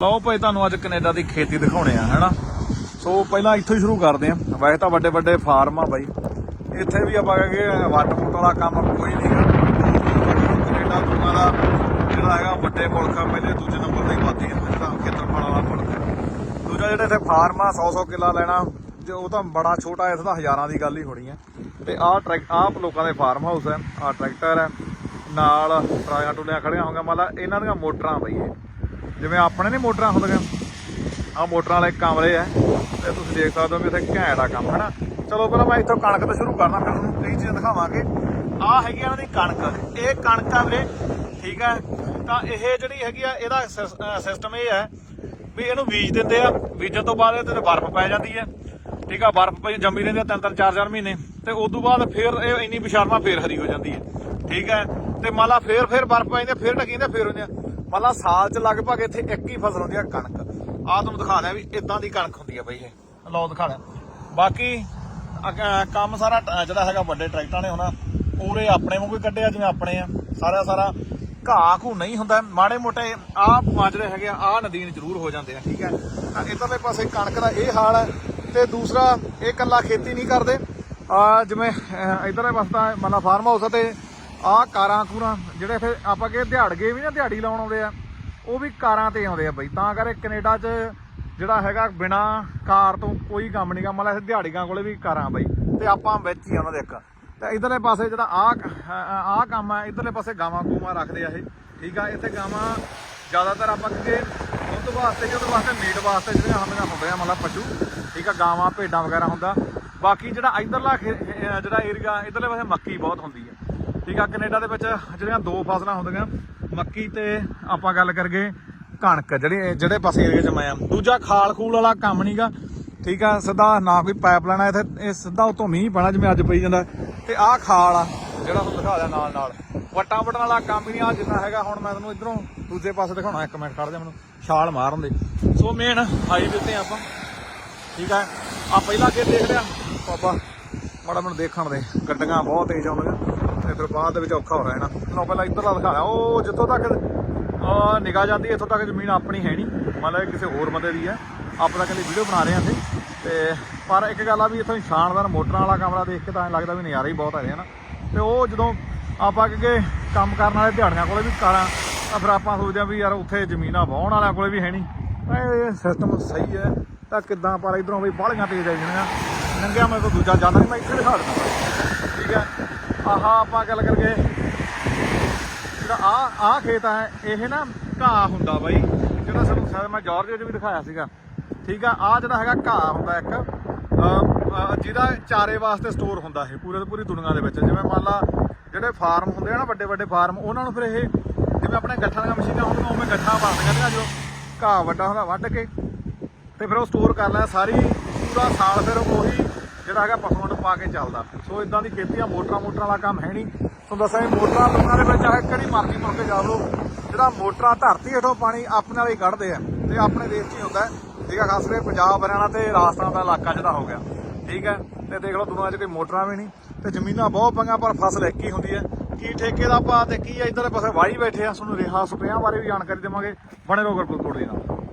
ਲਓ ਭਾਈ, ਤੁਹਾਨੂੰ ਅੱਜ ਕੈਨੇਡਾ ਦੀ ਖੇਤੀ ਦਿਖਾਉਣੇ ਆ, ਹੈਨਾ? ਸੋ ਪਹਿਲਾਂ ਇੱਥੋਂ ਹੀ ਸ਼ੁਰੂ ਕਰਦੇ ਆ। ਵੈਸੇ ਤਾਂ ਵੱਡੇ ਵੱਡੇ ਫਾਰਮ ਆ ਬਾਈ। ਇੱਥੇ ਵੀ ਆਪਾਂ ਕਹਾਂਗੇ ਵੱਟ ਫੁੱਟ ਵਾਲਾ ਕੰਮ ਕੋਈ ਨਹੀਂ ਹੈ ਕੈਨੇਡਾ ਦੁਨੀਆ ਦਾ ਜਿਹੜਾ ਹੈਗਾ, ਵੱਡੇ ਮੁਲਕ ਆ ਪਹਿਲੇ ਦੂਜੇ ਨੰਬਰ ਤੇ ਹੀ ਵਾਦੀ ਹੈ ਜਿਹੜਾ ਖੇਤਰਫਲ ਵਾਲਾ ਮੁਲਕ ਹੈ ਦੂਜਾ ਜਿਹੜਾ ਇੱਥੇ ਫਾਰਮ ਆ 100 100 ਕਿੱਲਾ ਲੈਣਾ, ਤੇ ਉਹ ਤਾਂ ਬੜਾ ਛੋਟਾ ਇੱਥੇ ਤਾਂ ਹਜ਼ਾਰਾਂ ਦੀ ਗੱਲ ਹੀ ਹੋਣੀ ਹੈ ਤੇ ਆਹ ਟਰੈਕ, ਆਹ ਲੋਕਾਂ ਦੇ ਫਾਰਮ ਹਾਊਸ ਹੈ ਆਹ ਟਰੈਕਟਰ ਹੈ ਨਾਲ ਟਰਾਲੀਆਂ ਟੁਲੀਆਂ ਖੜੀਆਂ ਹੋਣਗੀਆਂ ਮੰਨ ਲਾ ਇਹਨਾਂ ਦੀਆਂ ਮੋਟਰਾਂ ਬਈ ਇਹ। ਜਿਵੇਂ ਆਪਣੇ ਨਹੀਂ ਮੋਟਰਾਂ ਹੁੰਦੀਆਂ। ਆਹ ਮੋਟਰਾਂ ਵਾਲੇ ਕਮਰੇ ਆ। ਤੇ ਤੁਸੀਂ ਦੇਖ ਸਕਦੇ ਹੋ ਵੀ ਇੱਥੇ ਘੈਂਟ ਆ ਕੰਮ ਹਨਾ? ਚਲੋ ਪਹਿਲਾਂ ਮੈਂ ਇੱਥੋਂ ਕਣਕ ਤੋਂ ਸ਼ੁਰੂ ਕਰਨਾ ਫਿਰ ਤੁਹਾਨੂੰ ਕਈ ਚੀਜ਼ਾਂ ਦਿਖਾਵਾਂਗੇ। ਆਹ ਹੈਗੀ ਆ ਇਹਨਾਂ ਦੀ ਕਣਕ। ਇਹ ਕਣਕ ਆ ਵੀਰੇ ਠੀਕ ਹੈ ਤਾਂ ਇਹ ਜਿਹੜੀ ਹੈਗੀ ਆ ਇਹਦਾ ਸਿਸਟਮ ਇਹ ਹੈ ਵੀ ਇਹਨੂੰ ਬੀਜ ਦਿੰਦੇ ਆ। ਬੀਜਣ ਤੋਂ ਬਾਅਦ ਇਹਦੇ ਤੇ ਬਰਫ਼ ਪੈ ਜਾਂਦੀ ਹੈ ਠੀਕ ਆ ਬਰਫ਼ ਪਈ ਜੰਮੀ ਰਹਿੰਦੀ ਆ ਤਿੰਨ ਤਿੰਨ ਚਾਰ ਚਾਰ ਮਹੀਨੇ। ਤੇ ਉਸ ਤੋਂ ਬਾਅਦ ਫਿਰ ਇਹ ਇੰਨੀ ਵਿਸ਼ਾਲਮਾ ਫੇਰ ਹਰੀ ਹੋ ਜਾਂਦੀ ਹੈ ਠੀਕ ਹੈ ਤੇ ਮਾਲਾ ਫੇਰ ਫੇਰ ਬਰਫ਼ ਪੈ ਜਾਂਦੀ ਆ, ਫੇਰ ਟਕੀ ਜਾਂਦੀ ਆ, ਫੇਰ ਹੁੰਦੀ ਮਤਲਬ ਸਾਲ ਚ ਲਗਭਗ ਇੱਥੇ ਇੱਕ ਹੀ ਫਸਲ ਹੁੰਦੀ ਆ ਕਣਕ। ਆ ਤੁਹਾਨੂੰ ਦਿਖਾ ਦਿਆਂ ਵੀ ਇਦਾਂ ਦੀ ਕਣਕ ਹੁੰਦੀ ਆ ਬਈ ਇਹ। ਲਓ ਦਿਖਾ ਦਿਆਂ। ਬਾਕੀ ਅਗ- ਕੰਮ ਸਾਰਾ ਟ- ਜਿਹੜਾ ਹੈਗਾ ਵੱਡੇ ਟਰੈਕਟਰਾਂ ਨੇ ਹੋਣਾ ਪੂਰੇ ਆਪਣੇ ਵਾਂਗੂ ਹੀ ਕੱਢਿਆ ਜਿਵੇਂ ਆਪਣੇ ਆ। ਸਾਰਾ ਸਾਰਾ ਘਾਹ ਘੂ ਨਹੀਂ ਹੁੰਦਾ। ਮਾੜੇ ਮੋਟੇ ਆਹ ਮਾਜਰੇ ਹੈਗੇ ਆ ਆਹ ਨਦੀਨ ਜ਼ਰੂਰ ਹੋ ਜਾਂਦੇ ਆ ਠੀਕ ਹੈ ਤਾਂ ਇਧਰਲੇ ਪਾਸੇ ਕਣਕ ਦਾ ਇਹ ਹਾਲ ਹੈ ਤੇ ਦੂਸਰਾ ਇਹ ਕੱਲਾ ਖੇਤੀ ਨਹੀਂ ਕਰਦੇ। ਆ ਜਿਵੇਂ ਅਹ, ਇਧਰਲੇ ਪਾਸੇ ਤਾਂ ਮਨਾ ਫਾਰਮ ਹਾਊਸ ਆ ਤੇ ਆਹ ਕਾਰਾਂ ਕੂਰਾਂ, ਜਿਹੜੇ ਇੱਥੇ ਆਪਾਂ ਕਿ ਦਿਹਾੜਗੇ ਵੀ ਨਾ, ਦਿਹਾੜੀ ਲਾਉਣ ਆਉਂਦੇ ਆ, ਉਹ ਵੀ ਕਾਰਾਂ ਤੇ ਆਉਂਦੇ ਆ ਬਈ। ਤਾਂ ਕਰਕੇ ਕੈਨੇਡਾ 'ਚ ਜਿਹੜਾ ਹੈਗਾ ਬਿਨਾ ਕਾਰ ਤੋਂ ਕੋਈ ਕੰਮ ਨਹੀਂ ਨਹੀਂਗਾ ਮਤਲਬ ਇੱਥੇ ਦਿਹਾੜੀਆਂ ਕੋਲੇ ਵੀ ਕਾਰਾਂ ਬਈ। ਤੇ ਆਪਾਂ ਵਿੱਚ ਹੀ ਆ ਉਹਨਾਂ ਦੇ ਇੱਕ। ਤੇ ਇਧਰਲੇ ਪਾਸੇ ਜਿਹੜਾ ਆਹ ਆਹ ਕੰਮ ਆ, ਇਧਰਲੇ ਪਾਸੇ ਗਾਵਾਂ ਗੂਵਾਂ ਰੱਖਦੇ ਆ ਇਹ। ਠੀਕ ਆ, ਇੱਥੇ ਗਾਵਾਂ ਜ਼ਿਆਦਾਤਰ ਆਪਾਂ ਕਿ ਦੁੱਧ ਵਾਸਤੇ ਜਾਂ ਉਹਦੇ ਵਾਸਤੇ, ਮੀਟ ਵਾਸਤੇ ਜਿਹੜੀਆਂ ਹੁੰਦੀਆਂ ਹੁੰਦੀਆਂ ਮਤਲਬ ਪਸ਼ੂ। ਠੀਕ ਆ, ਗਾਵਾਂ, ਭੇਡਾਂ ਵਗੈਰਾ ਹੁੰਦਾ। ਬਾਕੀ ਜਿਹੜਾ ਇਧਰਲਾ ਜਿਹੜਾ ਏਰੀਆ ਇਧਰਲੇ ਪਾਸੇ ਮੱਕੀ ਬਹੁਤ ਹੁੰਦੀ ਹੈ। ਠੀਕ ਆ, ਕੈਨੇਡਾ ਦੇ ਵਿੱਚ ਜਿਹੜੀਆਂ ਦੋ ਫਸਲਾਂ ਹੁੰਦੀਆਂ, ਮੱਕੀ ਤੇ ਆਪਾਂ ਗੱਲ ਕਰਗੇ ਕਣਕ, ਜਿਹੜੇ ਜਿਹੜੇ ਪਾਸੇ ਏਰੀਆ 'ਚ ਮੈਂ ਆ। ਦੂਜਾ ਖਾਲ ਖੂਲ ਵਾਲਾ ਕੰਮ ਨਹੀਂਗਾ ਠੀਕ ਆ, ਸਿੱਧਾ ਨਾ ਕੋਈ ਪਾਈਪ ਲਾਣਾ ਇੱਥੇ ਇਹ ਸਿੱਧਾ ਉਤੋਂ ਮੀਂਹ ਪੈਣਾ, ਜਿਵੇਂ ਅੱਜ ਪਈ ਜਾਂਦਾ। ਤੇ ਆਹ ਖਾਲ ਆ, ਜਿਹੜਾ ਤੁਹਾਨੂੰ ਦਿਖਾ ਦਿਆ ਨਾਲ ਨਾਲ। ਵਟਾਂ ਵਟਣ ਵਾਲਾ ਕੰਮ ਹੀ ਨਹੀਂ ਆ ਜਿੰਨਾ ਹੈਗਾ। ਹੁਣ ਮੈਂ ਤੁਹਾਨੂੰ ਇਧਰੋਂ ਦੂਜੇ ਪਾਸੇ ਦਿਖਾਉਣਾ, ਇੱਕ ਮਿੰਟ ਖੜ ਜਾ ਮੈਨੂੰ, ਛਾਲ ਮਾਰਨ ਦੇ। ਸੋ ਮੇਨ ਹਾਈਵੇ ਤੇ ਆਪਾਂ। ਠੀਕ ਆ ਆ ਪਹਿਲਾਂ ਅੱਗੇ ਦੇਖ ਲਿਆ। ਬਾਬਾ ਮਾੜਾ ਮੈਨੂੰ ਦੇਖਣ ਦੇ, ਗੱਡੀਆਂ ਬਹੁਤ ਤੇਜ਼ ਆਉਂਦੀਆਂ ਤੇ ਫਿਰ ਬਾਅਦ ਦੇ ਵਿੱਚ ਔਖਾ ਹੋ ਰਿਹਾ ਨਾ। ਲਓ ਪਹਿਲਾਂ ਇੱਧਰਲਾ ਦਿਖਾ ਲਿਆ। ਉਹ ਜਿੱਥੋਂ ਤੱਕ ਆ ਨਿਗਾਹ ਜਾਂਦੀ ਇੱਥੋਂ ਤੱਕ ਜ਼ਮੀਨ ਆਪਣੀ ਹੈ ਨਹੀਂ। ਮਤਲਬ ਇਹ ਕਿਸੇ ਹੋਰ ਬੰਦੇ ਦੀ ਹੈ। ਆਪਾਂ ਤਾਂ ਕਹਿੰਦੇ ਵੀਡੀਓ ਬਣਾ ਰਹੇ ਹਾਂ ਇੱਥੇ। ਤੇ ਪਰ ਇੱਕ ਗੱਲ ਆ ਵੀ ਇੱਥੋਂ ਸ਼ਾਨਦਾਰ ਮੋਟਰਾਂ ਵਾਲਾ ਕਮਰਾ ਦੇਖ ਕੇ ਤਾਂ ਐਂ ਲੱਗਦਾ ਵੀ ਨਜ਼ਾਰਾ ਹੀ ਬਹੁਤ ਆ ਰਿਹਾ ਨਾ। ਤੇ ਉਹ ਜਦੋਂ ਆਪਾਂ ਕਿ ਕੰਮ ਕਰਨ ਵਾਲੇ ਦਿਹਾੜੀਆਂ ਕੋਲੇ ਵੀ ਕਾਰਾਂ, ਤਾਂ ਫਿਰ ਆਪਾਂ ਸੋਚਦੇ ਆ ਵੀ ਯਾਰ ਉੱਥੇ ਜ਼ਮੀਨਾਂ ਵਾਹੁਣ ਵਾਲਿਆਂ ਕੋਲੇ ਵੀ ਹੈ ਨਹੀਂ। ਇਹ ਸਿਸਟਮ ਸਹੀ ਹੈ। ਤਾਂ ਕਿੱਦਾਂ ਪਰ ਇਧਰੋਂ ਵੀ ਬਾਹਲੀਆਂ ਤੇਜ਼ ਆ ਜਾਂਦੀਆਂ ਨੰਗਿਆ ਮੈਂ ਕੋਈ ਦੂਜਾ ਜਾਂਦਾ ਨਹੀਂ ਮੈਂ ਇੱਥੇ ਦਿਖਾ ਦਿੰਦਾ। ਠੀਕ ਹੈ? ਆਹਾ ਆਪਾਂ ਗੱਲ ਕਰਕੇ ਜਿਹੜਾ ਆ ਆ ਖੇਤ ਹੈ ਇਹ ਨਾ ਘਾਹ ਹੁੰਦਾ ਬਾਈ। ਜਿਹੜਾ ਸਾਨੂੰ ਸ਼ਾਇਦ ਮੈਂ ਜਾਰਜ ਵਿੱਚ ਵੀ ਦਿਖਾਇਆ ਸੀਗਾ। ਠੀਕ ਆ ਆ ਜਿਹੜਾ ਹੈਗਾ ਘਾਹ ਹੁੰਦਾ ਇੱਕ। ਜਿਹਦਾ ਚਾਰੇ ਵਾਸਤੇ ਸਟੋਰ ਹੁੰਦਾ ਇਹ, ਪੂਰੇ ਦੀ ਪੂਰੀ ਦੁਨੀਆ ਦੇ ਵਿੱਚ। ਜਿਵੇਂ ਮੰਨ ਲਾ, ਜਿਹੜੇ ਫਾਰਮ ਹੁੰਦੇ ਆ ਨਾ ਵੱਡੇ ਵੱਡੇ ਫਾਰਮ ਉਹਨਾਂ ਨੂੰ ਫਿਰ ਇਹ ਜਿਵੇਂ ਆਪਣੇ ਗੱਠਾਂ ਦੀਆਂ ਮਸ਼ੀਨਾਂ ਹੁੰਦੀਆਂ, ਉਵੇਂ ਗੱਠਾਂ ਬਣਦੀਆਂ ਨੇ ਜੋ। ਘਾਹ ਵੱਡਾ ਹੁੰਦਾ, ਵੱਢ ਕੇ ਤੇ ਫਿਰ ਉਹ ਸਟੋਰ ਕਰ ਲਿਆ ਸਾਰੀ ਪੂਰਾ ਸਾਲ ਫਿਰ ਉਹੀ ਜਿਹੜਾ ਹੈਗਾ ਪਸ਼ੂਆਂ ਪਾ ਕੇ ਚੱਲਦਾ। ਸੋ ਇਦਾਂ ਦੀ ਖੇਤੀ ਆ, ਮੋਟਰਾਂ ਮੋਟਰਾਂ ਵਾਲਾ ਕੰਮ ਹੈ ਨਹੀਂ। ਤੁਹਾਨੂੰ ਦੱਸਾਂ ਇਹ ਮੋਟਰਾਂ ਲੋਕਾਂ ਦੇ ਵਿੱਚ ਚਾਹੇ ਕਿਹੜੀ ਮਰਜ਼ੀ ਮੁੜ ਕੇ ਜਾ ਲਓ। ਜਿਹੜਾ ਮੋਟਰਾਂ ਧਰਤੀ ਹੇਠੋਂ ਪਾਣੀ ਆਪਣੇ ਨਾਲ ਹੀ ਕੱਢਦੇ ਆ, ਤੇ ਆਪਣੇ ਦੇਸ਼ 'ਚ ਹੀ ਹੁੰਦਾ ਠੀਕ ਆ, ਖਾਸ ਕਰਕੇ ਪੰਜਾਬ, ਹਰਿਆਣਾ ਤੇ ਰਾਜਸਥਾਨ ਦਾ ਇਲਾਕਾ ਜਿਹੜਾ ਹੋ ਗਿਆ। ਠੀਕ ਹੈ, ਤੇ ਦੇਖ ਲਓ ਦੁਨੀਆ 'ਚ ਕੋਈ ਮੋਟਰਾਂ ਵੀ ਨਹੀਂ, ਤੇ ਜ਼ਮੀਨਾਂ ਬਹੁਤ ਪੰਗਾ ਪਰ ਫਸਲ ਇੱਕ ਹੀ ਹੁੰਦੀ ਹੈ। ਕੀ ਠੇਕੇ ਦਾ ਭਾਅ ਤੇ ਕੀ ਇਧਰਲੇ ਪਾਸੇ ਵਾਹੀ ਬੈਠੇ ਆ, ਤੁਹਾਨੂੰ ਰਿਹਾ ਸਪਰੇਆਂ ਬਾਰੇ ਵੀ ਜਾਣਕਾਰੀ ਦੇਵਾਂਗੇ। ਬਣੇ ਰਹੋ ਗੁਰਪੁਰ ਕੋਟ ਦੇ ਨਾਲ।